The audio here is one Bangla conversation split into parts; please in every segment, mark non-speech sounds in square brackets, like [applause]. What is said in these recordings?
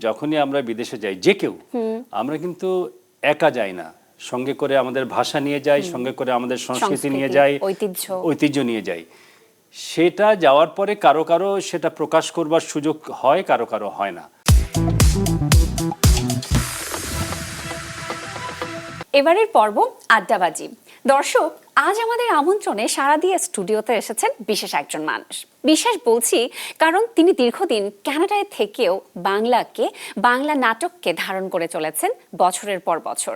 যখনই আমরা বিদেশে যাই যে কেউ আমরা কিন্তু একা যাই না। সঙ্গে করে আমাদের ভাষা নিয়ে যাই সঙ্গে করে আমাদের সংস্কৃতি নিয়ে যাই ঐতিহ্য। ঐতিহ্য নিয়ে যাই। সেটা যাওয়ার পরে কারও কারও সেটা প্রকাশ করবার সুযোগ হয় কারও কারও হয় না। এবারের পর্ব আড্ডাবাজি। দর্শক, আজ আমাদের আমন্ত্রণে সারা দিয়ে স্টুডিওতে এসেছেন বিশেষ একজন মানুষ। বিশেষ বলছি, কারণ তিনি দীর্ঘদিন কানাডায় থেকেও বাংলাকে, বাংলা নাটককে ধারণ করে চলেছেন বছরের পর বছর।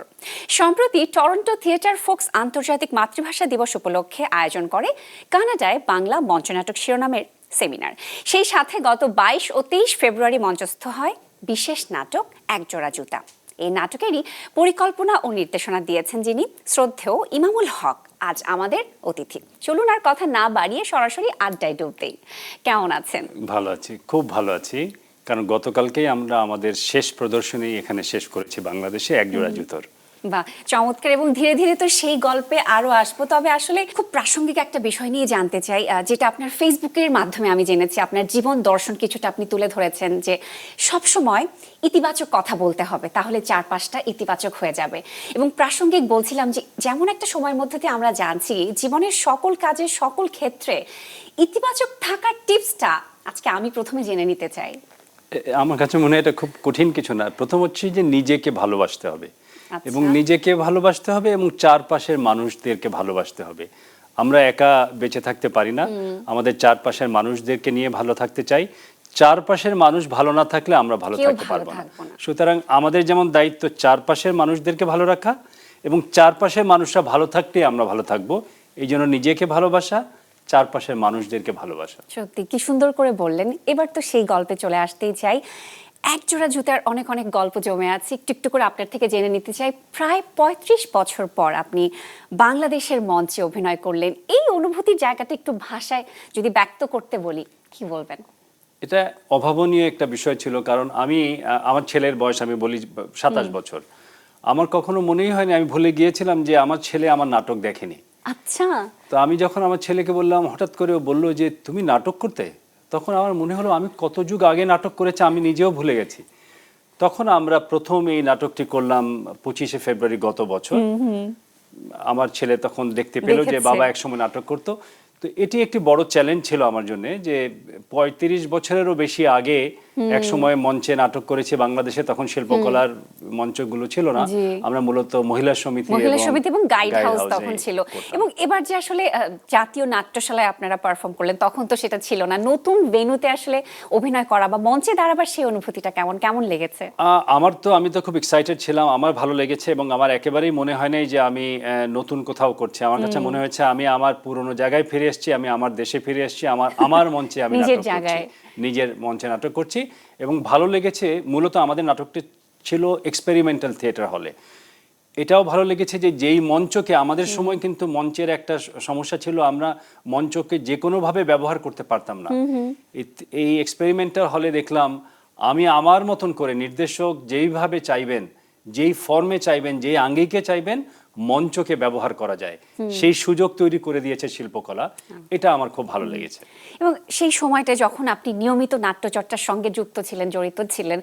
সম্প্রতি টরন্টো থিয়েটার ফোক্স আন্তর্জাতিক মাতৃভাষা দিবস উপলক্ষে আয়োজন করে কানাডায় বাংলা মঞ্চনাটক শিরোনামের সেমিনার। সেই সাথে গত বাইশ ও তেইশ ফেব্রুয়ারি মঞ্চস্থ হয় বিশেষ নাটক একজোড়া জুতা। এই নাটকেরই পরিকল্পনা ও নির্দেশনা দিয়েছেন যিনি শ্রদ্ধেয় ইমামুল হক আজ আমাদের অতিথি। চলুন আর কথা না বাড়িয়ে সরাসরি আড্ডায় ডুব দেই। কেমন আছেন? ভালো আছি খুব ভালো আছি। কারণ গতকালকেই আমরা আমাদের শেষ প্রদর্শনী এখানে শেষ করেছি বাংলাদেশে একজোড়া জুতোর। বা চমৎকার এবং ধীরে ধীরে তো সেই গল্পে আরও আসব। তবে আসলে খুব প্রাসঙ্গিক একটা বিষয় নিয়ে জানতে চাই যেটা আপনার ফেসবুকের মাধ্যমে আমি জেনেছি। আপনার জীবন দর্শন কিছুটা আপনি তুলে ধরেছেন যে সব সময় ইতিবাচক কথা বলতে হবে, তাহলে চারপাশটা ইতিবাচক হয়ে যাবে। এবং প্রাসঙ্গিক বলছিলাম যে যেমন একটা সময়ের মধ্যে দিয়ে আমরা জানছি, জীবনের সকল কাজে সকল ক্ষেত্রে ইতিবাচক থাকার টিপসটা আজকে আমি প্রথমে জেনে নিতে চাই। আমার কাছে মনে হয় এটা খুব কঠিন কিছু না। প্রথম হচ্ছে যে নিজেকে ভালোবাসতে হবে। এবং নিজেকে ভালোবাসতে হবে এবং চারপাশের মানুষদেরকে ভালোবাসতে হবে। আমরা একা বেঁচে থাকতে পারি না। আমাদের চারপাশের মানুষদেরকে নিয়ে ভালো থাকতে চাই। চারপাশের মানুষ ভালো না থাকলে আমরা ভালো থাকতে পারব না। না। সুতরাং আমাদের যেমন দায়িত্ব চারপাশের মানুষদেরকে ভালো রাখা এবং চারপাশের মানুষরা ভালো থাকলে আমরা ভালো থাকব। এই জন্য নিজেকে ভালোবাসা চারপাশের মানুষদেরকে ভালোবাসা। সত্যি কি সুন্দর করে বললেন। এবার তো সেই গল্পে চলে আসতেই চাই। এক জোড়া জুতার অনেক অনেক গল্প জমে আছে। একটু একটু করে আপনার থেকে জেনে নিতে চাই। প্রায় পঁয়ত্রিশ বছর পর আপনি বাংলাদেশের মঞ্চে অভিনয় করলেন। এই অনুভূতির জায়গাটা একটু ভাষায় যদি ব্যক্ত করতে বলি কি বলবেন? এটা অভাবনীয় একটা বিষয় ছিল কারণ আমি আমার ছেলের বয়স আমি বলি সাতাশ বছর। আমার কখনো মনেই হয়নি আমি ভুলে গিয়েছিলাম যে আমার ছেলে আমার নাটক দেখেনি। আচ্ছা। তো আমি যখন আমার ছেলেকে বললাম হঠাৎ করে বলল যে তুমি নাটক করতে? তখন আমার মনে হলো আমি কত যুগ আগে নাটক করেছি আমি নিজেও ভুলে গেছি। তখন আমরা প্রথম এই নাটকটি করলাম পঁচিশে ফেব্রুয়ারি গত বছর। আমার ছেলে তখন দেখতে পেল যে বাবা একসময় নাটক করতো। তো এটি একটি বড় চ্যালেঞ্জ ছিল আমার জন্য যে পঁয়ত্রিশ বছরেরও বেশি আগে এক সময় মঞ্চে নাটক করেছি বাংলাদেশে তখন শিল্পকলার মঞ্চগুলো ছিল না। আমরা মূলত মহিলা সমিতি মহিলা সমিতি এবং গাইড হাউস তখন ছিল। এবং এবার যে আসলে জাতীয় নাট্যশালায় আপনারা পারফর্ম করলেন তখন তো সেটা ছিল না। নতুন ভেনুতে আসলে অভিনয় করা বা মঞ্চে দাঁড়াবার সেই অনুভূতিটা কেমন? কেমন লেগেছে? আমার তো আমি তো খুব এক্সাইটেড ছিলাম। আমার ভালো লেগেছে এবং আমার একেবারেই মনে হয় নাই যে আমি নতুন কোথাও করছি। আমার কাছে মনে হয়েছে আমি আমার পুরনো জায়গায় ফিরে এসেছি আমি আমার দেশে ফিরে এসেছি আমার [laughs] আমার মঞ্চে আমি নিজের জায়গায়। নিজের মঞ্চে নাটক করছি। এবং ভালো লেগেছে মূলত আমাদের নাটকটি ছিল এক্সপেরিমেন্টাল থিয়েটার হলে এটাও ভালো লেগেছে যে যেই মঞ্চকে আমাদের সময় কিন্তু মঞ্চের একটা সমস্যা ছিল আমরা মঞ্চকে যে কোনোভাবে ব্যবহার করতে পারতাম না। এই- এই এক্সপেরিমেন্টাল হলে দেখলাম আমি আমার মতন করে নির্দেশক যেইভাবে চাইবেন যেই ফর্মে চাইবেন যেই আঙ্গিকে চাইবেন মঞ্চকে ব্যবহার করা যায়। সেই সুযোগ তৈরি করে দিয়েছে শিল্পকলা। এটা আমার খুব ভালো লেগেছে। এবং সেই সময়টা যখন আপনি নিয়মিত নাট্যচর্চার সঙ্গে যুক্ত ছিলেন জড়িত ছিলেন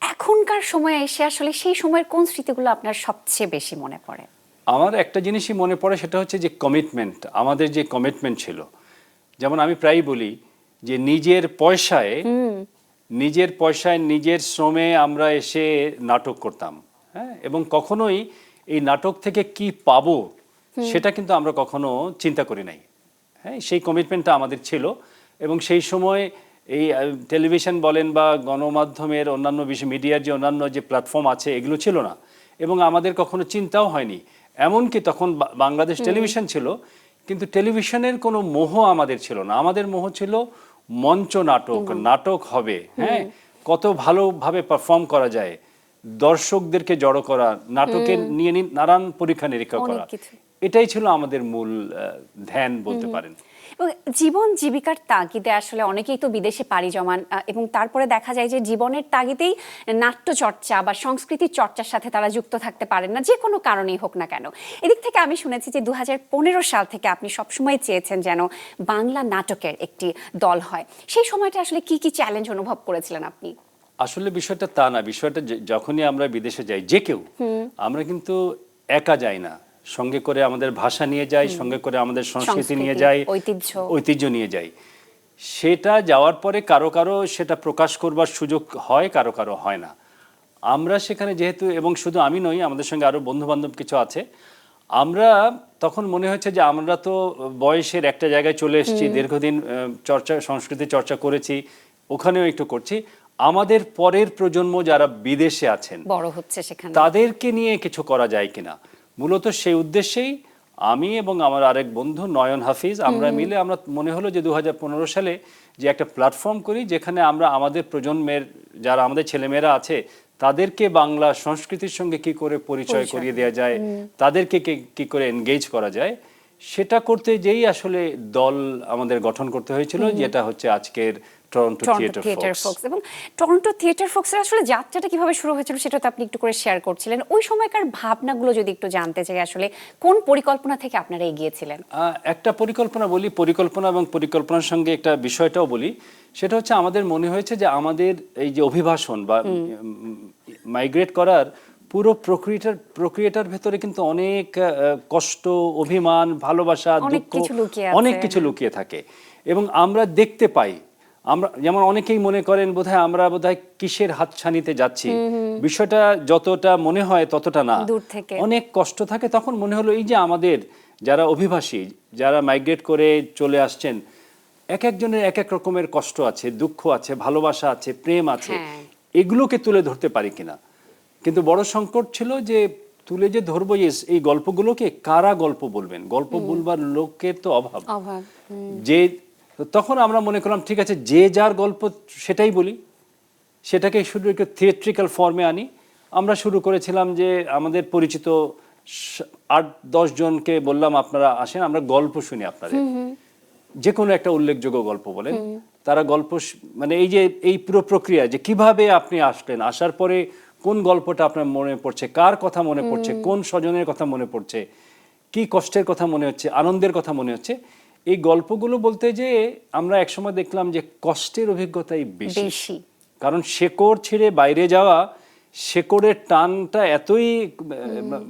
এখনকার সময়ে এসে আসলে সেই সময়ের কোন স্মৃতিগুলো আপনার সবচেয়ে বেশি মনে পড়ে? আমার একটা জিনিসই মনে পড়ে সেটা হচ্ছে যে কমিটমেন্ট আমাদের যে কমিটমেন্ট ছিল। যেমন আমি প্রায়ই বলি যে নিজের পয়সায় নিজের পয়সায় নিজের শ্রমে আমরা এসে নাটক করতাম হ্যাঁ? এবং কখনোই এই নাটক থেকে কি পাবো সেটা কিন্তু আমরা কখনো চিন্তা করি নাই। হ্যাঁ সেই কমিটমেন্টটা আমাদের ছিল এবং সেই সময় এই টেলিভিশন বলেন বা গণমাধ্যমের অন্যান্য বিষয় মিডিয়ার যে অন্যান্য যে প্ল্যাটফর্ম আছে এগুলো ছিল না এবং আমাদের কখনো চিন্তাও হয়নি। এমনকি তখন বাংলাদেশ টেলিভিশন ছিল কিন্তু টেলিভিশনের কোনো মোহ আমাদের ছিল না। আমাদের মোহ ছিল মঞ্চ নাটক নাটক হবে। হ্যাঁ কত ভালোভাবে পারফর্ম করা যায়। দর্শকদেরকে জড়ো করা নাটকের নিয়ে নি- নানান পরীক্ষা নিরীক্ষা করা। এটাই ছিল আমাদের মূল ধ্যান বলতে পারেন। এবং জীবন জীবিকার তাগিদে আসলে অনেকেই তো বিদেশে পাড়ি জমান এবং তারপরে দেখা যায় যে জীবনের তাগিদেই নাট্য চর্চা বা সংস্কৃতির চর্চার সাথে তারা যুক্ত থাকতে পারেন না যে কোনো কারণেই হোক না কেন। এদিক থেকে আমি শুনেছি যে দু হাজার পনেরো সাল থেকে আপনি সবসময় চেয়েছেন যেন বাংলা নাটকের একটি দল হয়। সেই সময়টা আসলে কি কি চ্যালেঞ্জ অনুভব করেছিলেন আপনি? আসলে বিষয়টা তা না বিষয়টা যখনই আমরা বিদেশে যাই যে কেউ আমরা কিন্তু একা যাই না। সঙ্গে করে আমাদের ভাষা নিয়ে যাই সঙ্গে করে আমাদের সংস্কৃতি নিয়ে যাই ঐতিহ্য। ঐতিহ্য নিয়ে যাই। সেটা যাওয়ার পরে কারও কারও সেটা প্রকাশ করবার সুযোগ হয় কারও কারও হয় না। আমরা সেখানে যেহেতু এবং শুধু আমি নই আমাদের সঙ্গে আরও বন্ধু বান্ধব কিছু আছে আমরা তখন মনে হচ্ছে যে আমরা তো বয়সের একটা জায়গায় চলে এসেছি দীর্ঘদিন চর্চা সংস্কৃতি চর্চা করেছি ওখানেও একটু করছি। আমাদের পরের প্রজন্ম যারা বিদেশে আছেন বড় হচ্ছে সেখানে। তাদেরকে নিয়ে কিছু করা যায় কিনা? মূলত সেই উদ্দেশ্যেই আমি এবং আমার আরেক বন্ধু নয়ন হাফিজ আমরা মিলে আমরা মনে হলো যে দুহাজার পনেরো সালে যে একটা প্ল্যাটফর্ম করি যেখানে আমরা আমাদের প্রজন্মের যারা আমাদের ছেলেমেয়েরা আছে তাদেরকে বাংলা সংস্কৃতির সঙ্গে কি করে পরিচয় করিয়ে দেওয়া যায় তাদেরকে কি- কি করে এনগেজ করা যায় সেটা করতে যেই আসলে দল আমাদের গঠন করতে হয়েছিল যেটা হচ্ছে আজকের টরন্টো থিয়েটার ফোকস এবং টরন্টো থিয়েটার ফোক্সের আসলে যাত্রাটা কীভাবে শুরু হয়েছিল সেটা তো আপনি একটু করে শেয়ার করছিলেন। ওই সময়কার ভাবনাগুলো যদি একটু জানতে চাই আসলে কোন পরিকল্পনা থেকে আপনারা এগিয়েছিলেন? একটা পরিকল্পনা বলি পরিকল্পনা এবং পরিকল্পনার সঙ্গে একটা বিষয়টাও বলি। সেটা হচ্ছে আমাদের মনে হয়েছে যে আমাদের এই যে অভিবাসন বা মাইগ্রেট করার পুরো প্রক্রিয়াটার প্রক্রিয়াটার ভেতরে কিন্তু অনেক কষ্ট অভিমান ভালোবাসা দুঃখ অনেক কিছু লুকিয়ে থাকে। এবং আমরা দেখতে পাই আমরা যেমন অনেকেই মনে করেন বোধহয় আমরা বোধহয় কিসের হাতছানিতে যাচ্ছি। বিষয়টা যতটা মনে হয় ততটা না। অনেক কষ্ট থাকে তখন মনে হলো এই যে আমাদের যারা অভিবাসী যারা মাইগ্রেট করে চলে আসছেন এক একজনের এক এক রকমের কষ্ট আছে দুঃখ আছে ভালোবাসা আছে প্রেম আছে। হ্যাঁ। এগুলোকে তুলে ধরতে পারি কিনা? কিন্তু বড় সংকট ছিল যে তুলে যে ধরবো এই- এই গল্পগুলোকে কারা গল্প বলবেন? গল্প বলবার লোকের তো অভাব। যে তো তখন আমরা মনে করলাম ঠিক আছে যে যার গল্প সেটাই বলি। সেটাকে শুধু একটু থিয়েট্রিক্যাল ফর্মে আনি। আমরা শুরু করেছিলাম যে আমাদের পরিচিত আট দশ জনকে বললাম আপনারা আসেন আমরা গল্প শুনি আপনাদের। যে কোনো একটা উল্লেখযোগ্য গল্প বলেন। তারা গল্প মানে এই যে এই পুরো প্রক্রিয়া যে কীভাবে আপনি আসলেন আসার পরে কোন গল্পটা আপনার মনে পড়ছে কার কথা মনে পড়ছে কোন স্বজনের কথা মনে পড়ছে কি কষ্টের কথা মনে হচ্ছে আনন্দের কথা মনে হচ্ছে এই গল্পগুলো বলতে যে আমরা একসময় দেখলাম যে কষ্টের অভিজ্ঞতাই বেশি। কারণ শেকড় ছেড়ে বাইরে যাওয়া শেকড়ের টানটা এতই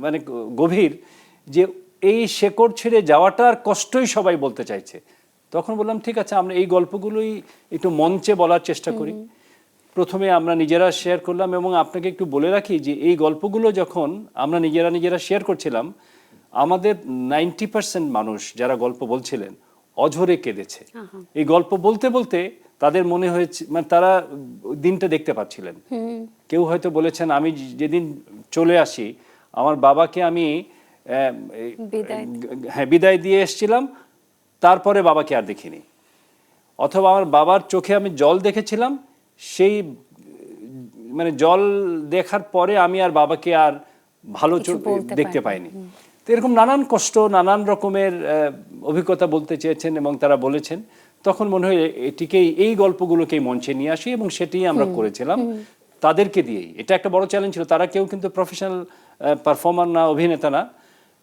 মানে গভীর যে এই শেকড় ছেড়ে যাওয়াটার কষ্টই সবাই বলতে চাইছে। তখন বললাম ঠিক আছে আমরা এই গল্পগুলোই একটু মঞ্চে বলার চেষ্টা করি। প্রথমে আমরা নিজেরা শেয়ার করলাম এবং আপনাকে একটু বলে রাখি যে এই গল্পগুলো যখন আমরা নিজেরা নিজেরা শেয়ার করছিলাম আমাদের নাইনটি পার্সেন্ট মানুষ যারা গল্প বলছিলেন অঝরে কেঁদেছে। এই গল্প বলতে বলতে তাদের মনে হয়েছে মানে তারা দিনটা দেখতে পাচ্ছিলেন। কেউ হয়তো বলেছেন আমি যেদিন চলে আসি আমার বাবাকে আমি। হ্যাঁ বিদায় দিয়ে এসেছিলাম তারপরে বাবাকে আর দেখিনি। অথবা আমার বাবার চোখে আমি জল দেখেছিলাম সেই মানে জল দেখার পরে আমি আর বাবাকে আর ভালো চোখ দেখতে পাইনি। তো এরকম নানান কষ্ট নানান রকমের অভিজ্ঞতা বলতে চেয়েছেন এবং তারা বলেছেন। তখন মনে হয় এটিকেই এই গল্পগুলোকেই মঞ্চে নিয়ে আসি এবং সেটিই আমরা করেছিলাম। তাদেরকে দিয়েই। এটা একটা বড় চ্যালেঞ্জ ছিল। তারা কেউ কিন্তু প্রফেশনাল পারফর্মার না অভিনেতা না।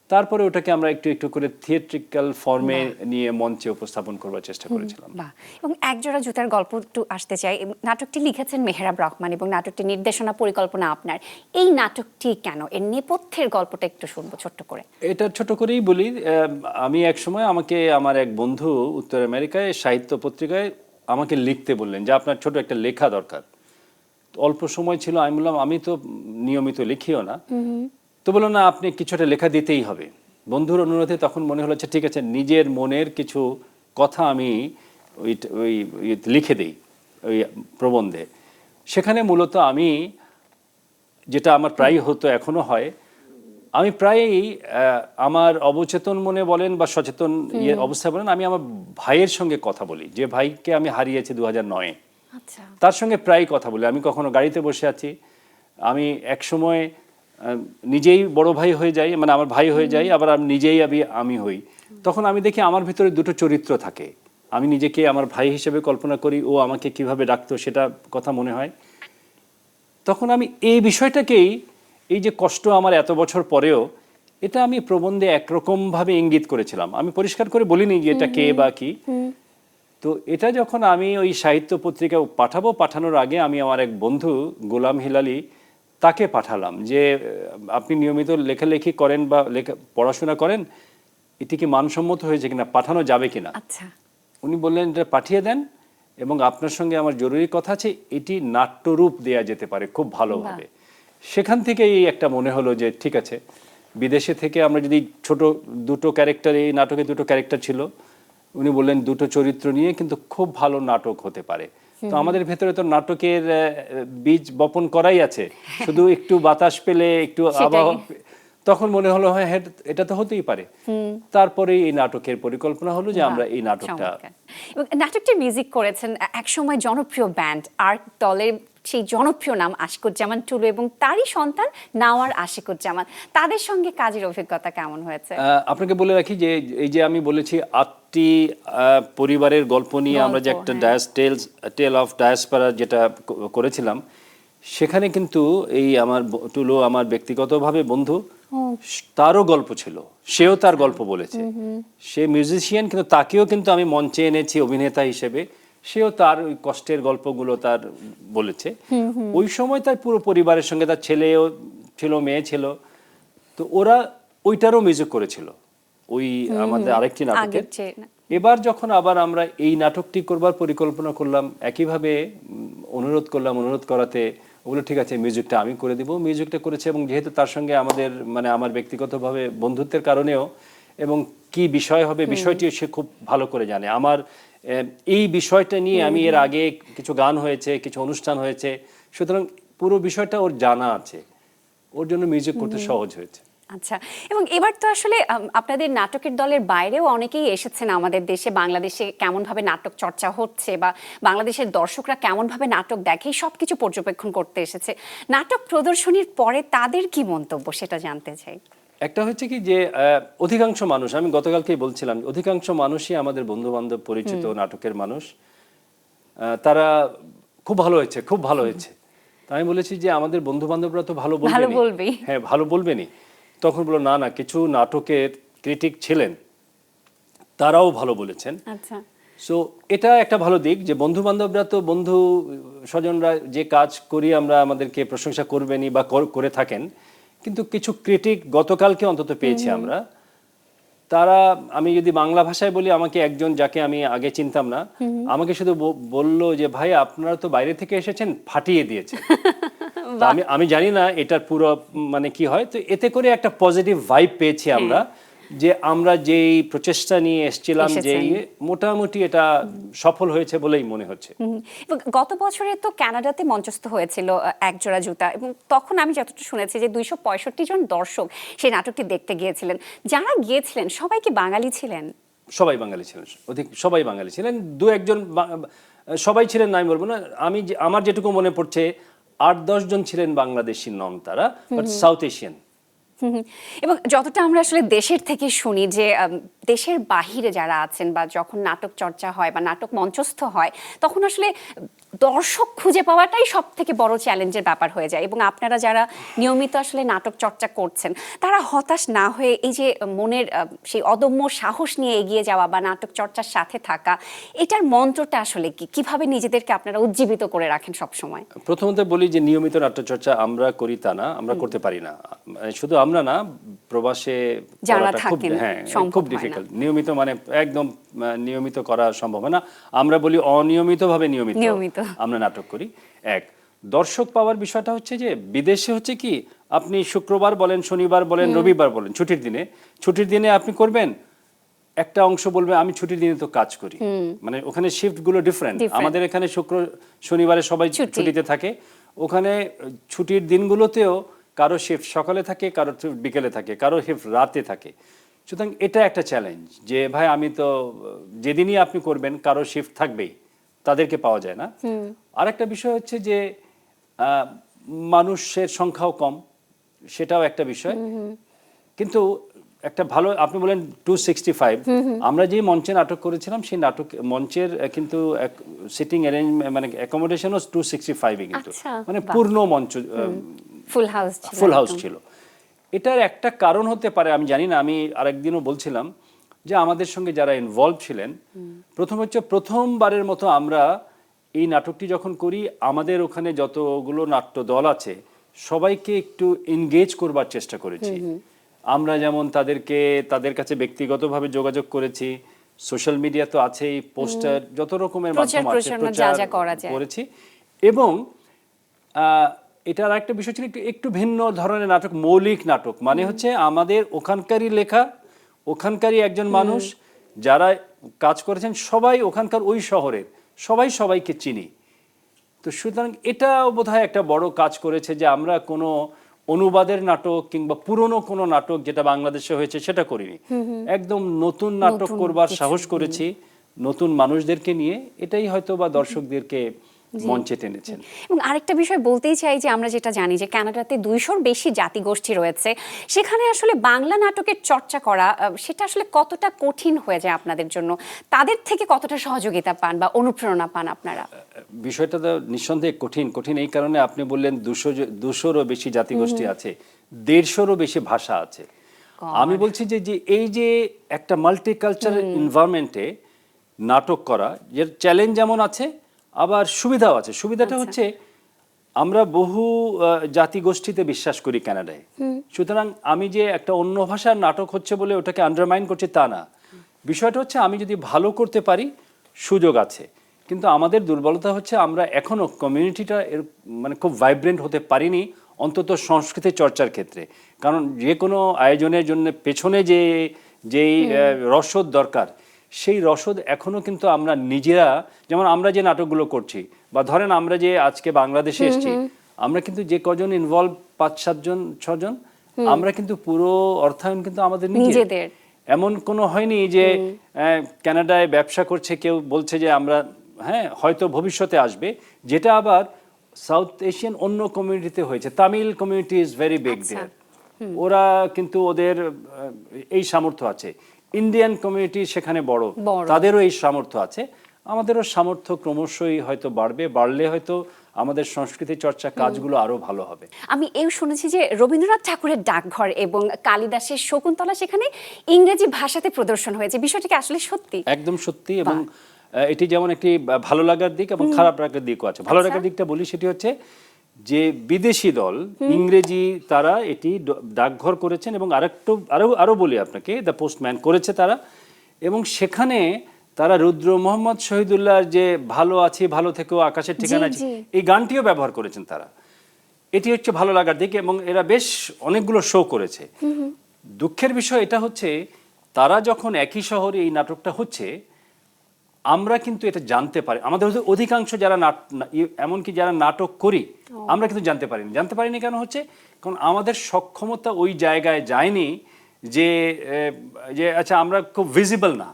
তারপরে ওটাকে আমরা একটু একটু করে থিয়েট্রিক্যাল ফর্মে নিয়ে মঞ্চে উপস্থাপন করবার চেষ্টা করেছিলাম। বাহ। এবং একজোড়া জুতার গল্প একটু আসতে চাই। নাটকটি লিখেছেন মেহরাব রহমান এবং নাটকটি নির্দেশনা পরিকল্পনা আপনার। এই নাটকটি কেন? এর নেপথ্যের গল্পটা একটু শুনব ছোট্ট করে। এটা ছোট করেই বলি। আমি এক সময় আমাকে আমার এক বন্ধু উত্তর আমেরিকায় সাহিত্য পত্রিকায় আমাকে লিখতে বললেন যে আপনার ছোট একটা লেখা দরকার। তো অল্প সময় ছিল আমি বললাম আমি তো নিয়মিত লিখিও না। তো বলল না আপনি কিছুটা লেখা দিতেই হবে। বন্ধুর অনুরোধে তখন মনে হলো যে ঠিক আছে নিজের মনের কিছু কথা আমি ওই ওই লিখে দিই ওই প্রবন্ধে। সেখানে মূলত আমি যেটা আমার প্রায় হতো এখনও হয় আমি প্রায়ই আমার অবচেতন মনে বলেন বা সচেতন ইয়ে অবস্থায় বলেন আমি আমার ভাইয়ের সঙ্গে কথা বলি। যে ভাইকে আমি হারিয়েছি দু হাজার নয়ে। আচ্ছা। তার সঙ্গে প্রায় কথা বলি। আমি কখনো গাড়িতে বসে আছি। আমি এক সময় নিজেই বড় ভাই হয়ে যাই মানে আমার ভাই হয়ে যাই আবার আমি নিজেই আমি আমি হই। তখন আমি দেখি আমার ভিতরে দুটো চরিত্র থাকে। আমি নিজেকে আমার ভাই হিসেবে কল্পনা করি ও আমাকে কীভাবে ডাকতো সেটা কথা মনে হয়। তখন আমি এই বিষয়টাকেই এই যে কষ্ট আমার এত বছর পরেও এটা আমি প্রবন্ধে একরকমভাবে ইঙ্গিত করেছিলাম। আমি পরিষ্কার করে বলিনি যে এটা কে বা কি। তো এটা যখন আমি ওই সাহিত্য পত্রিকা পাঠাবো পাঠানোর আগে আমি আমার এক বন্ধু গোলাম হিলালি তাকে পাঠালাম যে আপনি নিয়মিত লেখালেখি করেন বা লেখা পড়াশোনা করেন এটি কি মানসম্মত হয়েছে কিনা পাঠানো যাবে কিনা? আচ্ছা। উনি বললেন এটা পাঠিয়ে দেন এবং আপনার সঙ্গে আমার জরুরি কথা আছে এটি নাট্যরূপ দেয়া যেতে পারে খুব ভালোভাবে। সেখান থেকেই একটা মনে হলো যে ঠিক আছে বিদেশে থেকে আমরা যদি ছোট দুটো ক্যারেক্টার এই নাটকে দুটো ক্যারেক্টার ছিল। উনি বললেন দুটো চরিত্র নিয়ে কিন্তু খুব ভালো নাটক হতে পারে। তো আমাদের ভেতরে তো নাটকের বীজ বপন করাই আছে। শুধু একটু বাতাস পেলে একটু আবহাওয়া তখন মনে হলো হ্যাঁ হ্যাঁ, এটা তো হতেই পারে। তারপরে এই নাটকের পরিকল্পনা হলো যে আমরা এই নাটকটা নাটকটি মিউজিক করেছেন একসময় জনপ্রিয় ব্যান্ড আর দলের সেই জনপ্রিয় নাম আশিকুজ্জামান টুলু এবং তারই সন্তান নাওয়ার আশিকুজ্জামান। তাদের সঙ্গে কাজের অভিজ্ঞতা কেমন হয়েছে? আপনাকে বলে রাখি যে এই যে আমি বলেছি আটটি পরিবারের গল্প নিয়ে আমরা যে একটা। ডায়াস টেলস টেল অফ ডায়াসপারা যেটা করেছিলাম সেখানে কিন্তু এই আমার টুলু আমার ব্যক্তিগতভাবে বন্ধু তারও গল্প ছিল। সেও তার গল্প বলেছে। সে মিউজিশিয়ান কিন্তু তাকেও কিন্তু আমি মঞ্চে এনেছি অভিনেতা হিসেবে। সেও তার ওই কষ্টের গল্পগুলো তার বলেছে। ওই সময় তার পুরো পরিবারের সঙ্গে তার ছেলেও ছিল মেয়ে ছিল। তো ওরা ওইটারও মিউজিক করেছিল। ওই আমাদের আরেকটি নাটকের এবার যখন আবার আমরা এই নাটকটি করবার পরিকল্পনা করলাম একইভাবে অনুরোধ করলাম অনুরোধ করাতে ওগুলো ঠিক আছে মিউজিকটা আমি করে দিব। মিউজিকটা করেছে এবং যেহেতু তার সঙ্গে আমাদের মানে আমার ব্যক্তিগতভাবে বন্ধুত্বের কারণেও এবং কি বিষয় হবে বিষয়টি সে খুব ভালো করে জানে। আমার এই বিষয়টা নিয়ে আমি এর আগে কিছু গান হয়েছে কিছু অনুষ্ঠান হয়েছে। সুতরাং পুরো বিষয়টা ওর জানা আছে। ওর জন্য মিউজিক করতে সহজ হয়েছে। আচ্ছা এবং এবার তো আসলে আপনাদের নাটকের দলের বাইরেও অনেকেই এসেছেন আমাদের দেশে। বাংলাদেশে কেমনভাবে নাটক চর্চা হচ্ছে বা বাংলাদেশের দর্শকরা কেমনভাবে নাটক দেখে সব কিছু পর্যবেক্ষণ করতে এসেছে। নাটক প্রদর্শনীর পরে তাদের কি মন্তব্য সেটা জানতে চাই। একটা হচ্ছে কি যে অধিকাংশ মানুষ আমি গতকালকেই বলছিলাম অধিকাংশ মানুষই আমাদের বন্ধু বান্ধব পরিচিত নাটকের মানুষ তারা খুব ভালো হয়েছে খুব ভালো হয়েছে। আমি বলেছি যে আমাদের বন্ধু বান্ধবরা তো ভালো বলবেনই হ্যাঁ ভালো বলবেনই তখন বলল না না কিছু নাটকের ক্রিটিক ছিলেন তারাও ভালো বলেছেন। আচ্ছা। সো এটা একটা ভালো দিক যে বন্ধু বান্ধবরা তো বন্ধু স্বজনরা যে কাজ করি আমরা আমাদেরকে প্রশংসা করবেনই বা করে থাকেন কিন্তু কিছু ক্রিটিক গতকালকে অন্তত পেয়েছি আমরা। তারা আমি যদি বাংলা ভাষায় বলি আমাকে একজন যাকে আমি আগে চিনতাম না আমাকে শুধু বলল যে ভাই আপনারা তো বাইরে থেকে এসেছেন ফাটিয়ে দিয়েছে [laughs] আমি আমি জানি না এটার পুরো মানে কি হয়। তো এতে করে একটা পজিটিভ ভাইব পেয়েছি আমরা। যে আমরা যেই প্রচেষ্টা নিয়ে এসেছিলাম যে মোটামুটি এটা সফল হয়েছে বলেই মনে হচ্ছে। গত বছরে তো কানাডাতে মঞ্চস্থ হয়েছিল এক জোড়া জুতা এবং তখন আমি যতটা শুনেছি যে দুইশো পঁয়ষট্টি জন দর্শক সেই নাটকটি দেখতে গিয়েছিলেন। যারা গিয়েছিলেন সবাই কি বাঙালি ছিলেন? সবাই বাঙালি ছিলেন অধিক সবাই বাঙালি ছিলেন। দু একজন সবাই ছিলেন না আমি বলব না। আমি আমার যেটুকু মনে পড়ছে আট দশ জন ছিলেন বাংলাদেশি নন তারা বাট সাউথ এশিয়ান। এবং যতটা আমরা আসলে দেশের থেকে শুনি যে দেশের বাহিরে যারা আছেন বা যখন নাটক চর্চা হয় বা নাটক মঞ্চস্থ হয় তখন আসলে দর্শক খুঁজে পাওয়াটাই সব থেকে বড় চ্যালেঞ্জের ব্যাপার হয়ে যায়। এবং আপনারা যারা নিয়মিত আসলে নাটক চর্চা করছেন তারা হতাশ না হয়ে এই যে মনের সেই অদম্য সাহস নিয়ে এগিয়ে যাওয়া বা নাটক চর্চার সাথে থাকা এটার মন্ত্রটা আসলে কি? কীভাবে নিজেদেরকে আপনারা উজ্জীবিত করে রাখেন সব সময় প্রথমত বলি যে নিয়মিত নাট্যচর্চা আমরা করি তা না আমরা করতে পারি না। মানে শুধু আমরা না প্রবাসে যারা থাকেন, হ্যাঁ খুব ডিফিকাল্ট নিয়মিত মানে একদম নিয়মিত করা সম্ভব হয় না। আমরা বলি অনিয়মিতভাবে নিয়মিত। নিয়মিত। আমরা নাটক করি। এক দর্শক পাওয়ার বিষয়টা হচ্ছে যে বিদেশে হচ্ছে কি আপনি শুক্রবার বলেন শনিবার বলেন রবিবার বলেন ছুটির দিনে ছুটির দিনে আপনি করবেন একটা অংশ বলবে আমি ছুটির দিনে তো কাজ করি। মানে ওখানে শিফটগুলো ডিফারেন্ট আমাদের এখানে শুক্র শনিবারে সবাই ছুটিতে থাকে। ওখানে ছুটির দিনগুলোতেও কারও শিফট সকালে থাকে কারও shift বিকেলে থাকে কারও শিফট রাতে থাকে। সুতরাং এটা একটা চ্যালেঞ্জ যে ভাই আমি তো যেদিনই আপনি করবেন কারও শিফট থাকবেই তাদেরকে পাওয়া যায় না। আরেকটা বিষয় হচ্ছে যে মানুষের সংখ্যাও কম সেটাও একটা বিষয়। কিন্তু একটা ভালো আপনি বলেন টু সিক্সটি ফাইভ আমরা যে মঞ্চে নাটক করেছিলাম সেই নাটক মঞ্চের কিন্তু সিটিং অ্যারেঞ্জমেন্ট মানে অ্যাকোমোডেশনও টু সিক্সটি ফাইভে কিন্তু। আচ্ছা, মানে পূর্ণ মঞ্চ ফুল হাউস ছিল ফুল হাউস ছিল। এটার একটা কারণ হতে পারে আমি জানি না আমি আরেকদিনও বলছিলাম যে আমাদের সঙ্গে যারা ইনভলভ ছিলেন প্রথম হচ্ছে প্রথমবারের মতো আমরা এই নাটকটি যখন করি আমাদের ওখানে যতগুলো নাট্য দল আছে সবাইকে একটু এনগেজ করবার চেষ্টা করেছি। আমরা যেমন তাদেরকে তাদের কাছে ব্যক্তিগতভাবে যোগাযোগ করেছি সোশ্যাল মিডিয়া তো আছেই পোস্টার যত রকমের মাধ্যম আছে। করেছি। এবং আহ, এটার একটা বিষয় ছিল একটু ভিন্ন ধরনের নাটক মৌলিক নাটক। মানে হচ্ছে আমাদের ওখানকারই লেখা ওখানকারই একজন মানুষ যারা কাজ করেছেন সবাই ওখানকার ওই শহরের সবাই সবাইকে চিনি। তো সুতরাং এটাও বোধহয় একটা বড় কাজ করেছে যে আমরা কোনো অনুবাদের নাটক কিংবা পুরনো কোনো নাটক যেটা বাংলাদেশে হয়েছে সেটা করিনি। একদম নতুন নাটক করবার সাহস করেছি নতুন মানুষদেরকে নিয়ে। এটাই হয়তো বা দর্শকদেরকে মঞ্চে টেনেছেন। এবং আরেকটা বিষয় বলতেই চাই যে আমরা যেটা জানি যে কানাডাতে দুইশোর বেশি জাতিগোষ্ঠী রয়েছে। সেখানে আসলে বাংলা নাটকের চর্চা করা সেটা আসলে কতটা কঠিন হয়ে যায় আপনাদের জন্য? তাদের থেকে কতটা সহযোগিতা পান বা অনুপ্রেরণা পান আপনারা? বিষয়টা তো নিঃসন্দেহে কঠিন কঠিন এই কারণে আপনি বললেন দুশো দুশোরও বেশি জাতিগোষ্ঠী আছে দেড়শোরও বেশি ভাষা আছে। আমি বলছি যে যে এই যে একটা মাল্টিকালচারাল এনভায়রনমেন্টে নাটক করা এর চ্যালেঞ্জ যেমন আছে আবার সুবিধাও আছে। সুবিধাটা হচ্ছে আমরা বহু আহ, জাতিগোষ্ঠীতে বিশ্বাস করি কানাডায়। সুতরাং আমি যে একটা অন্য ভাষার নাটক হচ্ছে বলে ওটাকে আন্ডারমাইন করছি তা না। বিষয়টা হচ্ছে আমি যদি ভালো করতে পারি সুযোগ আছে। কিন্তু আমাদের দুর্বলতা হচ্ছে আমরা এখনও কমিউনিটিটা এর মানে খুব ভাইব্রেন্ট হতে পারিনি অন্তত সংস্কৃতি চর্চার ক্ষেত্রে। কারণ যে কোনো আয়োজনের জন্য পেছনে যে যেই রসদ দরকার সেই রসদ এখনও কিন্তু আমরা নিজেরা যেমন আমরা যে নাটকগুলো করছি বা ধরেন আমরা যে আজকে বাংলাদেশে এসেছি আমরা কিন্তু যে কজন ইনভলভ পাঁচ সাতজন ছজন আমরা কিন্তু পুরো অর্থায়ন কিন্তু আমাদের নিজেদের। এমন কোনো হয়নি যে আহ, কানাডায় ব্যবসা করছে কেউ বলছে যে আমরা হ্যাঁ হয়তো ভবিষ্যতে আসবে যেটা আবার সাউথ এশিয়ান অন্য কমিউনিটিতে হয়েছে। Tamil community is very big there ওরা কিন্তু ওদের এই সামর্থ্য আছে। ইন্ডিয়ান কমিউনিটি সেখানে বড়। তাদেরও এই সামর্থ্য আছে। আমাদেরও সামর্থ্য ক্রমশই হয়তো বাড়বে বাড়লে হয়তো আমাদের সংস্কৃতি চর্চা কাজগুলো আরও ভালো হবে। আমি এও শুনেছি যে রবীন্দ্রনাথ ঠাকুরের ডাকঘর এবং কালিদাসের শকুন্তলা সেখানে ইংরেজি ভাষাতে প্রদর্শন হয়েছে। বিষয়টা কি আসলে সত্যি? একদম সত্যি এবং এটি যেমন একটি ভালো লাগার দিক এবং খারাপ লাগার দিকও আছে। ভালো আচ্ছা। লাগার দিকটা বলি সেটি হচ্ছে যে বিদেশি দল ইংরেজি তারা এটি ডাকঘর করেছেন এবং আরেকটু আরও আরও বলি আপনাকে দ্য পোস্টম্যান করেছে তারা। এবং সেখানে তারা রুদ্র মোহাম্মদ শহীদুল্লাহর যে ভালো আছি ভালো থেকেও আকাশের ঠিকানা আছে এই গানটিও ব্যবহার করেছেন তারা। এটি হচ্ছে ভালো লাগার দিক এবং এরা বেশ অনেকগুলো শো করেছে। দুঃখের বিষয় এটা হচ্ছে তারা যখন একই শহরে এই নাটকটা হচ্ছে আমরা কিন্তু এটা জানতে পারি। আমাদের হচ্ছে অধিকাংশ যারা নাট এমনকি যারা নাটক করি আমরা কিন্তু জানতে পারিনি। জানতে পারিনি কেন হচ্ছে? কারণ আমাদের সক্ষমতা ওই জায়গায় যায়নি যে যে আচ্ছা আমরা খুব ভিজিবল না।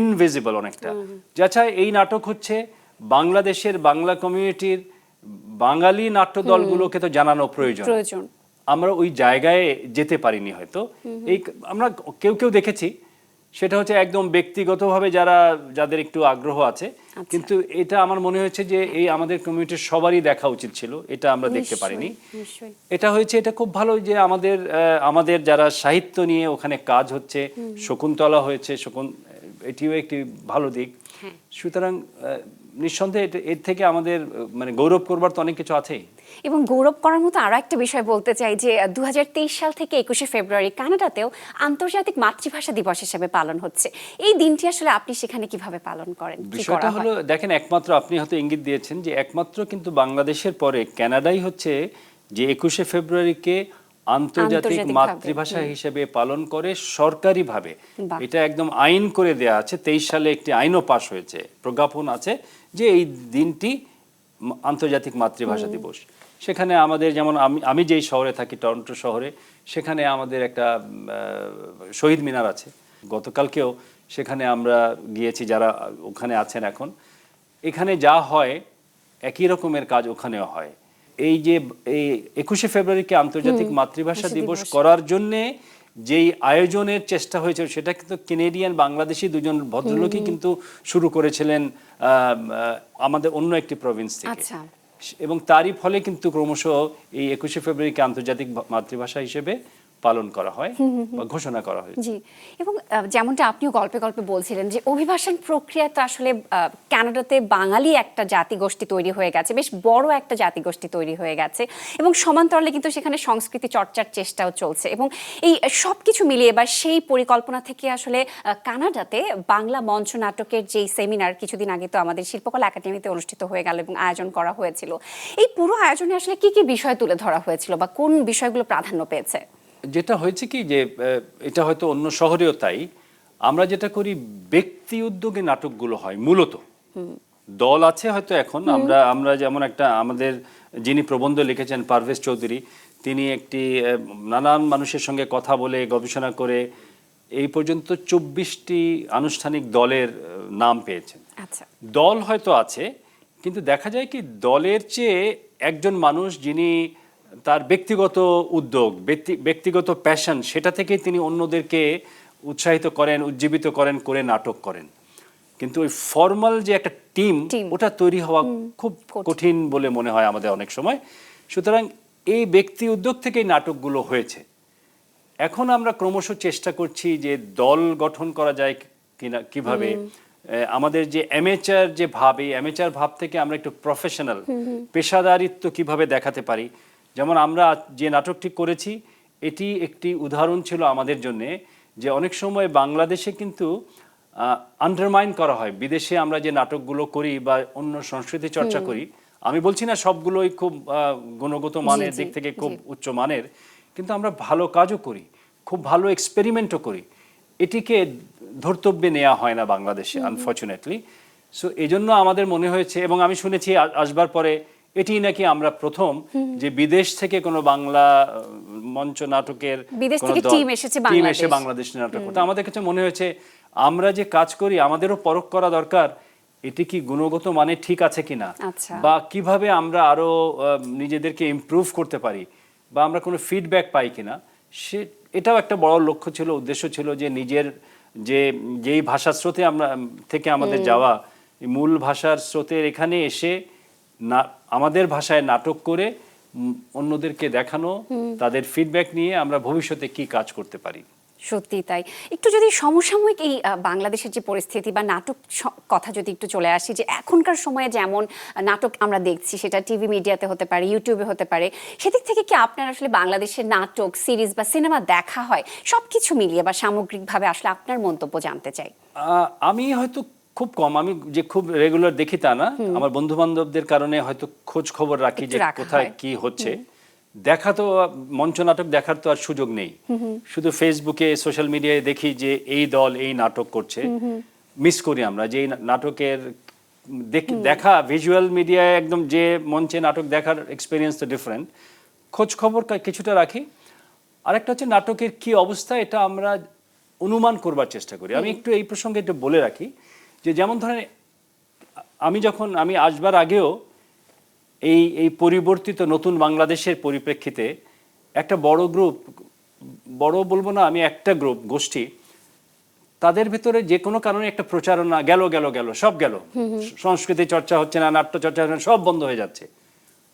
ইনভিজিবল অনেকটা। যে আচ্ছা এই নাটক হচ্ছে বাংলাদেশের বাংলা কমিউনিটির বাঙালি নাট্য দলগুলোকে তো জানানো প্রয়োজন। আমরা ওই জায়গায় যেতে পারিনি হয়তো। এই আমরা কেউ কেউ দেখেছি সেটা হচ্ছে একদম ব্যক্তিগতভাবে যারা যাদের একটু আগ্রহ আছে। আচ্ছা। কিন্তু এটা আমার মনে হয়েছে যে এই আমাদের কমিউনিটির সবারই দেখা উচিত ছিল এটা আমরা দেখতে পারিনি। এটা হয়েছে এটা খুব ভালো যে আমাদের আমাদের যারা সাহিত্য নিয়ে ওখানে কাজ হচ্ছে শকুন্তলা হয়েছে শকুন এটিও একটি ভালো দিক। হ্যাঁ। সুতরাং নিঃসন্দেহে এর থেকে আমাদের মানে গৌরব করবার তো অনেক কিছু আছেই। এবং গৌরব করার মতো আরও একটা বিষয় বলতে চাই যে দু সাল থেকে একুশে ফেব্রুয়ারি কানাডাতেও আন্তর্জাতিক মাতৃভাষা দিবস হিসেবে পালন হচ্ছে। এই দিনটি আসলে আপনি সেখানে কীভাবে পালন করেন? বিষয়টা হলো দেখেন একমাত্র আপনি হয়তো ইঙ্গিত দিয়েছেন যে একমাত্র কিন্তু বাংলাদেশের পরে কানাডাই হচ্ছে যে একুশে ফেব্রুয়ারিকে আন্তর্জাতিক মাতৃভাষা হিসেবে পালন করে সরকারিভাবে। এটা একদম আইন করে দেয়া আছে। তেইশ সালে একটি আইনও পাশ হয়েছে প্রজ্ঞাপন আছে। যে এই দিনটি আন্তর্জাতিক মাতৃভাষা দিবস। সেখানে আমাদের যেমন আমি আমি যেই শহরে থাকি টরন্টো শহরে সেখানে আমাদের একটা শহীদ মিনার আছে। গতকালকেও সেখানে আমরা গিয়েছি যারা ওখানে আছেন এখন। এখানে যা হয় একই রকমের কাজ ওখানেও হয়। এই যে এই একুশে ফেব্রুয়ারিকে আন্তর্জাতিক মাতৃভাষা দিবস দিবস। করার জন্যে যেই আয়োজনের চেষ্টা হয়েছিল সেটা কিন্তু কেনেডিয়ান বাংলাদেশি দুজন ভদ্রলোকই কিন্তু শুরু করেছিলেন আমাদের অন্য একটি প্রভিন্স থেকে আচ্ছা। এবং তারই ফলে কিন্তু ক্রমশ এই একুশে ফেব্রুয়ারিকে আন্তর্জাতিক মাতৃভাষা হিসেবে পালন করা হয় বা ঘোষণা করা হয়। জি এবং যেমনটা আপনিও গল্পে গল্পে বলছিলেন যে অভিবাসন প্রক্রিয়া তো আসলে কানাডাতে বাঙালি একটা জাতিগোষ্ঠী তৈরি হয়ে গেছে বেশ বড় একটা জাতিগোষ্ঠী তৈরি হয়ে গেছে এবং সমান্তরালে কিন্তু সেখানে সংস্কৃতি চর্চার চেষ্টাও চলছে এবং এই সব কিছু মিলিয়ে বা সেই পরিকল্পনা থেকে আসলে কানাডাতে বাংলা মঞ্চ নাটকের যেই সেমিনার কিছুদিন আগে তো আমাদের শিল্পকলা একাডেমিতে অনুষ্ঠিত হয়ে গেল এবং আয়োজন করা হয়েছিল এই পুরো আয়োজনে আসলে কি কি বিষয় তুলে ধরা হয়েছিল বা কোন বিষয়গুলো প্রাধান্য পেয়েছে? যেটা হয়েছে কি যে এটা হয়তো অন্য শহরেও তাই। আমরা যেটা করি ব্যক্তি উদ্যোগে নাটকগুলো হয় মূলত। দল আছে হয়তো এখন। আমরা আমরা যেমন একটা আমাদের যিনি প্রবন্ধ লিখেছেন পারভেজ চৌধুরী তিনি একটি নানান মানুষের সঙ্গে কথা বলে গবেষণা করে এই পর্যন্ত চব্বিশটি আনুষ্ঠানিক দলের নাম পেয়েছেন। আচ্ছা। দল হয়তো আছে কিন্তু দেখা যায় কি দলের চেয়ে একজন মানুষ যিনি তার ব্যক্তিগত উদ্যোগ ব্যক্তিগত প্যাশন সেটা থেকেই তিনি অন্যদেরকে উৎসাহিত করেন উজ্জীবিত করেন করে নাটক করেন। কিন্তু ওই ফর্মাল যে একটা টিম ওটা তৈরি হওয়া খুব কঠিন। বলে মনে হয় আমাদের অনেক সময়। সুতরাং এই ব্যক্তি উদ্যোগ থেকেই নাটকগুলো হয়েছে। এখন আমরা ক্রমশ চেষ্টা করছি যে দল গঠন করা যায় কিনা কীভাবে। আমাদের যে অ্যামেচার যে ভাব এই অ্যামেচার ভাব থেকে আমরা একটু প্রফেশনাল পেশাদারিত্ব কীভাবে দেখাতে পারি যেমন আমরা যে নাটকটি করেছি এটি একটি উদাহরণ ছিল আমাদের জন্যে যে অনেক সময় বাংলাদেশে কিন্তু আন্ডারমাইন করা হয়। বিদেশে আমরা যে নাটকগুলো করি বা অন্য সংস্কৃতি চর্চা করি আমি বলছি না সবগুলোই খুব গুণগত মানের দিক থেকে খুব উচ্চ মানের কিন্তু আমরা ভালো কাজও করি খুব ভালো এক্সপেরিমেন্টও করি। এটিকে ধর্তব্যে নেওয়া হয় না বাংলাদেশে আনফর্চুনেটলি সো এই জন্য আমাদের মনে হয়েছে এবং আমি শুনেছি আসবার পরে এটি নাকি আমরা প্রথম যে বিদেশ থেকে কোনো বাংলা মঞ্চ নাটকের বিদেশ থেকে team এসেছে team এসে বাংলাদেশ। নাটক করতে। আমাদের কাছে মনে হয়েছে আমরা যে কাজ করি আমাদেরও পরখ করা দরকার এটি কি গুণগত মানে ঠিক আছে কিনা? আচ্ছা। বা কীভাবে আমরা আরও নিজেদেরকে ইমপ্রুভ করতে পারি বা আমরা কোনো ফিডব্যাক পাই কিনা? সে এটাও একটা বড় লক্ষ্য ছিল উদ্দেশ্য ছিল যে নিজের যে যেই ভাষার স্রোতে আমরা থেকে আমাদের যাওয়া মূল ভাষার স্রোতের এখানে এসে না আমাদের ভাষায় নাটক করে অন্যদেরকে দেখানো তাদের ফিডব্যাক নিয়ে আমরা ভবিষ্যতে কি কাজ করতে পারি। সত্যি তাই। একটু যদি সমসাময়িক এই বাংলাদেশের যে পরিস্থিতি বা নাটক কথা যদি একটু চলে আসি যে এখনকার সময়ে যেমন নাটক আমরা দেখছি সেটা টিভি মিডিয়াতে হতে পারে ইউটিউবে হতে পারে সেদিক থেকে কি আপনার আসলে বাংলাদেশের নাটক সিরিজ বা সিনেমা দেখা হয়? সবকিছু মিলিয়ে বা সামগ্রিকভাবে আসলে আপনার মন্তব্য জানতে চাই। আমি হয়তো খুব কম। আমি যে খুব রেগুলার দেখি তা না। আমার বন্ধু বান্ধবদের কারণে হয়তো খোঁজ খবর রাখি যে কোথায় কি হচ্ছে। দেখা তো মঞ্চ নাটক দেখার তো আর সুযোগ নেই। শুধু ফেসবুকে সোশ্যাল মিডিয়ায় দেখি যে এই দল এই নাটক করছে। মিস করি আমরা যে নাটকের দেখা ভিজুয়াল মিডিয়ায় একদম যে মঞ্চে নাটক দেখার এক্সপিরিয়েন্স তো ডিফারেন্ট খোঁজ খবর কিছুটা রাখি। আরেকটা হচ্ছে নাটকের কি অবস্থা এটা আমরা অনুমান করবার চেষ্টা করি। আমি একটু এই প্রসঙ্গে একটু বলে রাখি। যে যেমন ধরেন আমি যখন আমি আসবার আগেও এই এই পরিবর্তিত নতুন বাংলাদেশের পরিপ্রেক্ষিতে একটা বড় গ্রুপ বড় বলব না আমি একটা গ্রুপ গোষ্ঠী তাদের ভেতরে যে কোনো কারণে একটা প্রচারণা গেল গেল গেল সব গেল। সংস্কৃতি চর্চা হচ্ছে না নাট্য চর্চা হচ্ছে না সব বন্ধ হয়ে যাচ্ছে।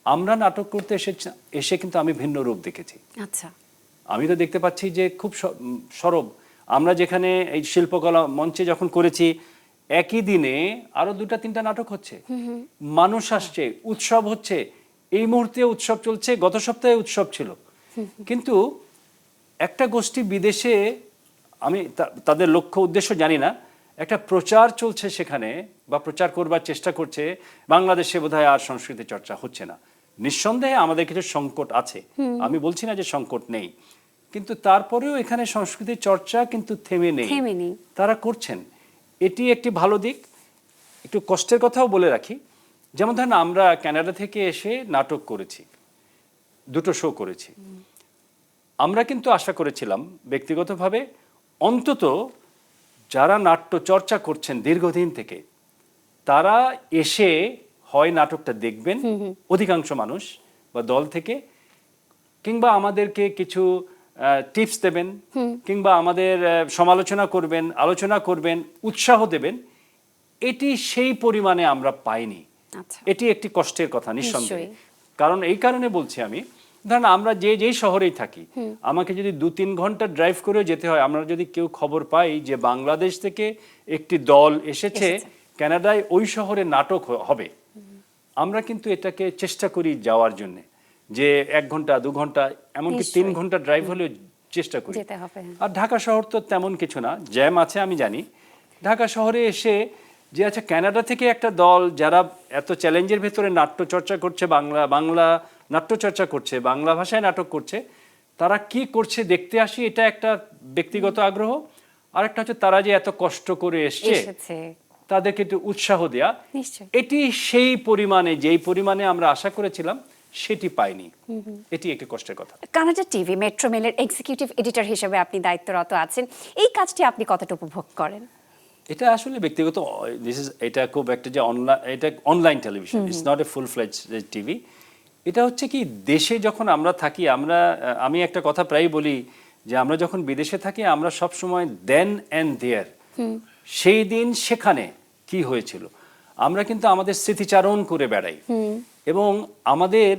আমরা নাটক করতে এসে এসে কিন্তু আমি ভিন্ন রূপ দেখেছি। আচ্ছা। আমি তো দেখতে পাচ্ছি যে খুব সরব। আমরা যেখানে এই শিল্পকলা মঞ্চে যখন করেছি একই দিনে আরও দুটা তিনটা নাটক হচ্ছে। মানুষ আসছে উৎসব হচ্ছে। এই মুহূর্তে উৎসব চলছে গত সপ্তাহে উৎসব ছিল। কিন্তু একটা গোষ্ঠী বিদেশে আমি তাদের লক্ষ্য উদ্দেশ্য জানি না একটা প্রচার চলছে সেখানে বা প্রচার করবার চেষ্টা করছে বাংলাদেশে বোধহয় আর সংস্কৃতি চর্চা হচ্ছে না। নিঃসন্দেহে আমাদের কিছু সংকট আছে। আমি বলছি না যে সংকট নেই। কিন্তু তারপরেও এখানে সংস্কৃতি চর্চা কিন্তু থেমে নেই। থেমে নেই। তারা করছেন। এটি একটি ভালো দিক। একটু কষ্টের কথাও বলে রাখি। যেমন ধরেন আমরা কানাডা থেকে এসে নাটক করেছি দুটো শো করেছি। আমরা কিন্তু আশা করেছিলাম ব্যক্তিগতভাবে অন্তত যারা নাট্য চর্চা করছেন দীর্ঘদিন থেকে তারা এসে হয় নাটকটা দেখবেন। অধিকাংশ মানুষ বা দল থেকে কিংবা আমাদেরকে কিছু টিপস দেবেন কিংবা আমাদের সমালোচনা করবেন আলোচনা করবেন উৎসাহ দেবেন এটি সেই পরিমাণে আমরা পাইনি। আচ্ছা। এটি একটি কষ্টের কথা নিঃসন্দেহে। কারণ এই কারণে বলছি আমি ধরেন আমরা যে যেই শহরেই থাকি আমাকে যদি দু তিন ঘণ্টা ড্রাইভ করে যেতে হয় আমরা যদি কেউ খবর পাই যে বাংলাদেশ থেকে একটি দল এসেছে এসেছে। কানাডায় ওই শহরে নাটক হবে। আমরা কিন্তু এটাকে চেষ্টা করি যাওয়ার জন্য। যে এক ঘণ্টা দু ঘণ্টা এমনকি তিন ঘণ্টা ড্রাইভ হলেও চেষ্টা করি। আর ঢাকা শহর তো তেমন কিছু না জ্যাম আছে আমি জানি। ঢাকা শহরে এসে যে আচ্ছা কানাডা থেকে একটা দল যারা এত চ্যালেঞ্জের ভেতরে নাট্য চর্চা করছে বাংলা বাংলা নাট্য চর্চা করছে বাংলা ভাষায় নাটক করছে তারা কি করছে দেখতে আসি এটা একটা ব্যক্তিগত আগ্রহ। আর একটা হচ্ছে তারা যে এত কষ্ট করে এসছে এসেছে। তাদেরকে একটু উৎসাহ দেয়া। এটি সেই পরিমাণে যেই পরিমাণে আমরা আশা করেছিলাম সেটি পাইনি এটি একটি কষ্টের কথা। কানাডা টিভি মেট্রো মেলের এক্সিকিউটিভ এডিটর হিসেবে আপনি দায়িত্বরত আছেন। এই কাজটি আপনি কতটা উপভোগ করেন? এটা আসলে ব্যক্তিগত দিস ইজ এটা খুব একটা যে অনলাইন এটা online television it's not a full fledge TV. এটা হচ্ছে কি দেশে যখন আমরা থাকি আমরা আমি একটা কথা প্রায় বলি যে আমরা যখন বিদেশে থাকি আমরা সব সময় দেন অ্যান্ড দেয়ার সেই দিন সেখানে কি হয়েছিল? আমরা কিন্তু আমাদের স্মৃতিচারণ করে বেড়াই। এবং আমাদের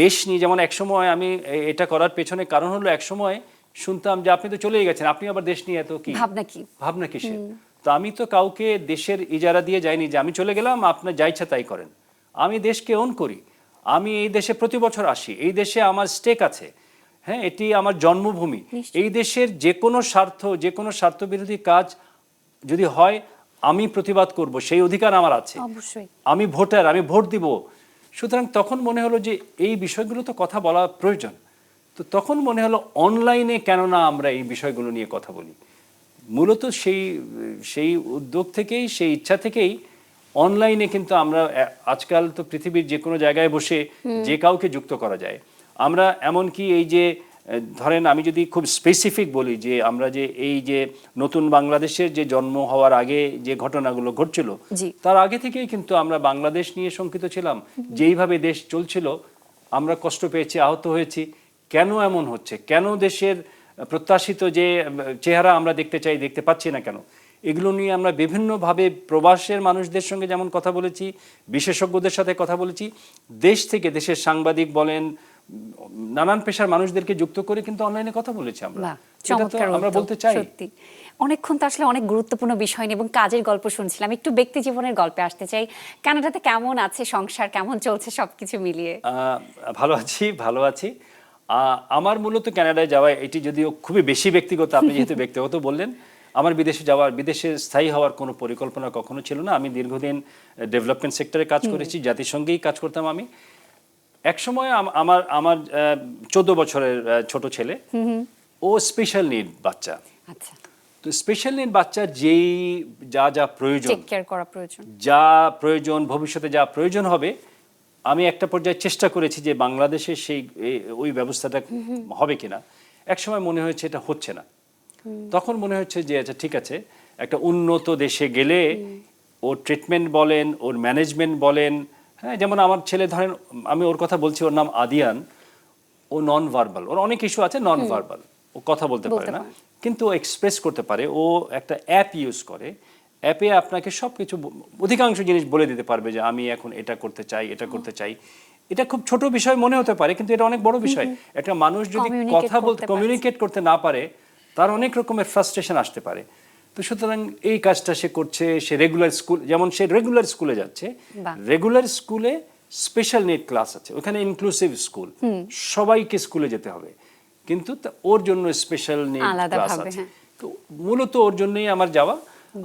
দেশ নিয়ে যেমন একসময় আমি এটা করার পেছনে কারণ হলো একসময় শুনতাম যে আপনি তো চলেই গেছেন আপনি আবার দেশ নিয়ে এত কি? ভাবনা কি? ভাবনা কিসের? তো আমি তো কাউকে দেশের ইজারা দিয়ে যাইনি যে আমি চলে গেলাম আপনার যা ইচ্ছা তাই করেন। আমি দেশকে ওন করি। আমি এই দেশে প্রতি বছর আসি এই দেশে আমার স্টেক আছে। হ্যাঁ এটি আমার জন্মভূমি। এই দেশের যে কোনো স্বার্থ যে কোনো স্বার্থবিরোধী কাজ যদি হয় আমি প্রতিবাদ করব সেই অধিকার আমার আছে। অবশ্যই। আমি ভোটার আমি ভোট দিব সুতরাং তখন মনে হলো যে এই বিষয়গুলো তো কথা বলা প্রয়োজন। তো তখন মনে হলো অনলাইনে কেননা আমরা এই বিষয়গুলো নিয়ে কথা বলি। মূলত সেই সেই উদ্যোগ থেকেই সেই ইচ্ছা থেকেই অনলাইনে কিন্তু আমরা আজকাল তো পৃথিবীর যে কোনো জায়গায় বসে যে কাউকে যুক্ত করা যায়। আমরা এমনকি এই যে ধরেন আমি যদি খুব স্পেসিফিক বলি যে আমরা যে এই যে নতুন বাংলাদেশের যে জন্ম হওয়ার আগে যে ঘটনাগুলো ঘটছিল তার আগে থেকেই কিন্তু আমরা বাংলাদেশ নিয়ে শঙ্কিত ছিলাম। যেইভাবে দেশ চলছিল আমরা কষ্ট পেয়েছি আহত হয়েছি। কেন এমন হচ্ছে? কেন দেশের প্রত্যাশিত যে চেহারা আমরা দেখতে চাই দেখতে পাচ্ছি না কেন? এগুলো নিয়ে আমরা বিভিন্নভাবে প্রবাসের মানুষদের সঙ্গে যেমন কথা বলেছি বিশেষজ্ঞদের সাথে কথা বলেছি। দেশ থেকে দেশের সাংবাদিক বলেন নানান পেশার মানুষদেরকে যুক্ত করে কিন্তু অনলাইনে কথা বলেছি আমরা। আমরা বলতে চাই। সত্যি। অনেকক্ষণ তো আসলে অনেক গুরুত্বপূর্ণ বিষয় নিয়ে এবং কাজের গল্প শুনছিলাম। একটু ব্যক্তি জীবনের গল্পে আসতে চাই। কানাডাতে কেমন আছে সংসার? কেমন চলছে সবকিছু মিলিয়ে? ভালো আছি ভালো আছি। আমার মূলত কানাডায় যাওয়া এটি যদিও খুবই বেশি ব্যক্তিগত আপনি যেহেতু [laughs] ব্যক্তিগত বললেন আমার বিদেশে যাওয়ার বিদেশে স্থায়ী হওয়ার কোনো পরিকল্পনা কখনো ছিল না। আমি দীর্ঘদিন ডেভেলপমেন্ট সেক্টরে কাজ করেছি জাতিসংঘেই কাজ করতাম আমি। একসময় আম- আমার আমার চোদ্দ বছরের ছোট ছেলে ও স্পেশাল নিড বাচ্চা। আচ্ছা। তো স্পেশাল নিড বাচ্চার যেই যা যা প্রয়োজন করা প্রয়োজন। যা প্রয়োজন ভবিষ্যতে যা প্রয়োজন হবে আমি একটা পর্যায়ে চেষ্টা করেছি যে বাংলাদেশে সেই ওই ব্যবস্থাটা হবে কিনা। একসময় মনে হয়েছে এটা হচ্ছে না। তখন মনে হচ্ছে যে আচ্ছা ঠিক আছে একটা উন্নত দেশে গেলে ওর ট্রিটমেন্ট বলেন ওর ম্যানেজমেন্ট বলেন হ্যাঁ যেমন আমার ছেলে ধরেন আমি ওর কথা বলছি ওর নাম আদিয়ান ও নন ভার্বাল ওর অনেক ইস্যু আছে নন ভার্বাল ও কথা বলতে পারে না কিন্তু ও এক্সপ্রেস করতে পারে ও একটা অ্যাপ ইউজ করে অ্যাপে আপনাকে সব কিছু অধিকাংশ জিনিস বলে দিতে পারবে যে আমি এখন এটা করতে চাই এটা করতে চাই। এটা খুব ছোট বিষয় মনে হতে পারে কিন্তু এটা অনেক বড় বিষয়। একটা মানুষ যদি কথা বলতে কমিউনিকেট করতে না পারে তার অনেক রকমের ফ্রাস্ট্রেশন আসতে পারে। তো সুতরাং এই কাজটা সে করছে সে রেগুলার স্কুল যেমন সে রেগুলার স্কুলে যাচ্ছে রেগুলার স্কুলে স্পেশাল নিড ক্লাস আছে ওখানে ইনক্লুসিভ স্কুল সবাইকে স্কুলে যেতে হবে। কিন্তু ওর জন্য স্পেশাল নিড ক্লাস আছে। হ্যাঁ। তো মূলত ওর জন্যই আমার যাওয়া।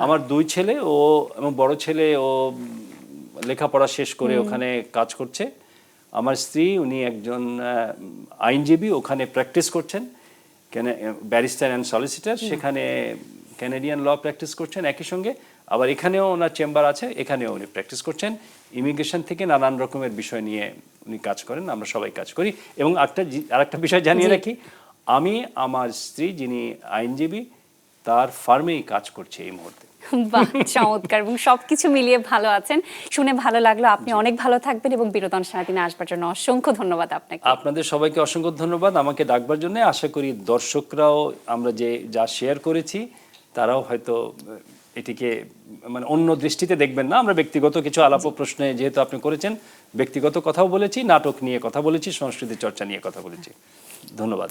আমার দুই ছেলে ও এবং বড় ছেলে ও লেখাপড়া শেষ করে ওখানে কাজ করছে। আমার স্ত্রী উনি একজন আইনজীবী ওখানে প্র্যাকটিস করছেন। কেন ব্যারিস্টার অ্যান্ড সলিসিটার সেখানে ক্যানাডিয়ান ল প্র্যাকটিস করছেন একই সঙ্গে। আবার এখানেও ওনার চেম্বার আছে এখানেও উনি প্র্যাকটিস করছেন। ইমিগ্রেশন থেকে নানান রকমের বিষয় নিয়ে উনি কাজ করেন আমরা সবাই কাজ করি। এবং একটা আরেকটা বিষয় জানিয়ে রাখি আমি আমার স্ত্রী যিনি আইনজীবী তার ফার্মেই কাজ করছে এই মুহূর্তে। বাহ চমৎকার। এবং সবকিছু মিলিয়ে ভালো আছেন। শুনে ভালো লাগল। আপনি অনেক ভালো থাকবেন এবং বিনোদন সারাদিনে আসবার জন্য অসংখ্য ধন্যবাদ আপনাকে। আপনাদের সবাইকে অসংখ্য ধন্যবাদ আমাকে ডাকবার জন্য। আশা করি দর্শকরাও আমরা যে যা শেয়ার করেছি তারাও হয়তো এটিকে মানে অন্য দৃষ্টিতে দেখবেন না। আমরা ব্যক্তিগত কিছু আলাপ প্রশ্নে যেহেতু আপনি করেছেন, ব্যক্তিগত কথাও বলেছি, নাটক নিয়ে কথা বলেছি, সংস্কৃতি চর্চা নিয়ে কথা বলেছি। ধন্যবাদ।